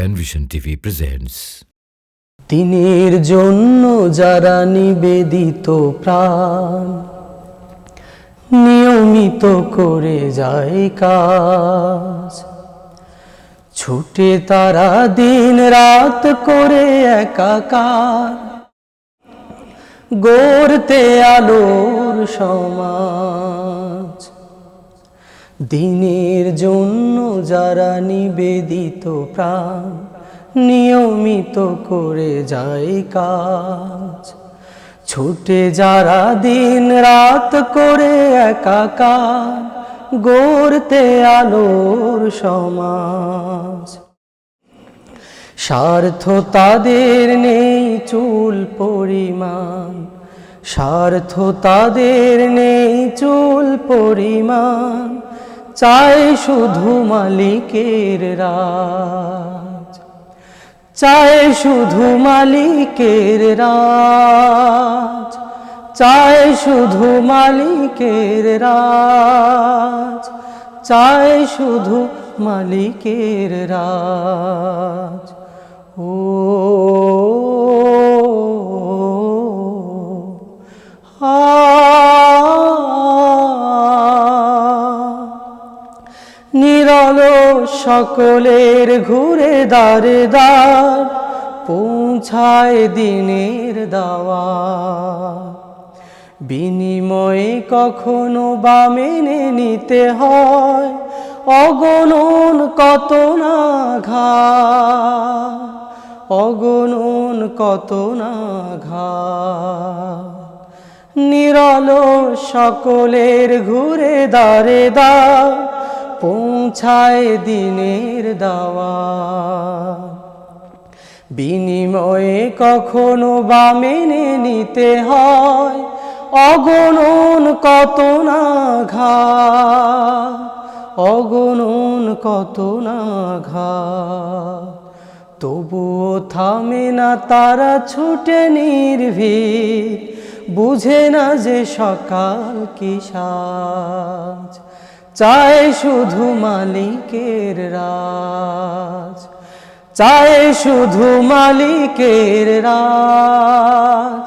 Penvision TV presents দিনের জন্য যারা নিবেদিত প্রাণ, নিয়মিত করে যায় কাজ। ছুটে তারা দিন রাত করে একাকার। গড়তে আলোর সমাজ। দিনের জন্য যারা নিবেদিত প্রাণ, নিয়মিত করে যায় কাজ। ছুটে যারা দিন রাত করে একাকার, গড়তে আলোর সমাজ। স্বার্থ তাদের নেই চুল পরিমাণ, স্বার্থ তাদের নেই চুল পরিমাণ চাই শুধু মালিকের রাজ। চাই শুধু মালিকের রাজ। চাই শুধু মালিকের রাজ। চাই শুধু মালিকের রাজ। সকলের ঘুরে দারে দার পৌঁছায় দিনের দাওয়া বিনিময়ে কখনো বা মেনে নিতে হয়, অগণন কত না ঘা অগণন কত না ঘা নিরল সকলের ঘুরে দারে দা পৌঁছায় দিনের দাওয়া। বিনিময়ে কখনো বা মেনে নিতে হয়, অগণন কত না ঘা অগণন কত না ঘা তবুও থামে না তারা ছুটে নির্ভীক, বুঝে না যে সকাল কি সাজ। চায় শুধু মালিকের রাজ, চায় শুধু মালিকের রাজ,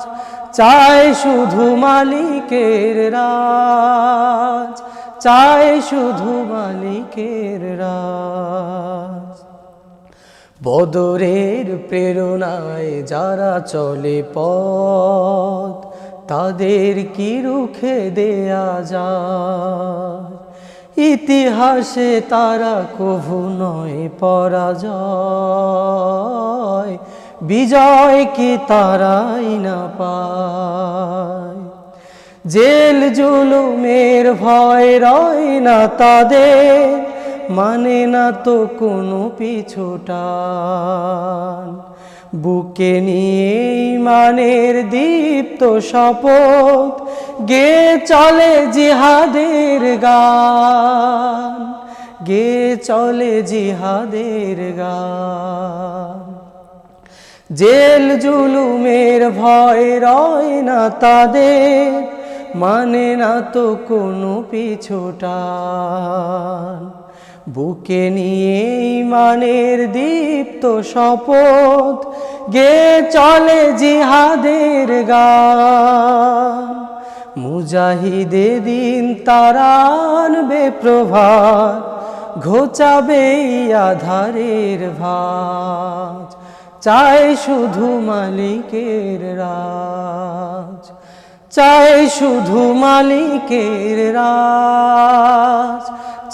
চায় শুধু মালিকের রাজ, চায় শুধু মালিকের রাজ। বদরের প্রেরণায় যারা চলে পথ, তাদের কি রুখে দেয়া যায়? ইতিহাসে তারা কভু নয় পরাজয়। বিজয় কি তারাই না পায়? জেল জুলুমের ভয় রয় না তাদের। মানে না তো কোনো পিছুটান। বুকে নিয়ে মানের দীপ্ত শপথ, গে চলে জিহাদের গান, গে চলে জিহাদের গান। জেল জুলুমের ভয় রয় না তাদের মানে না তো কোনো পিছুটান। বুকে নিয়ে মানের দীপ্ত শপথ, গে চলে জিহাদের গান। মুজাহিদে দিন তারানবে প্রভাত, ঘোচাবে আধারের ভাজ। চাই শুধু মালিকের রাজ চাই শুধু মালিকের রাজ।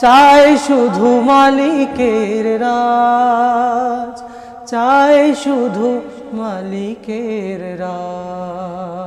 চাই শুধু মালিকের রাজ চাই শুধু মালিকের রাজ।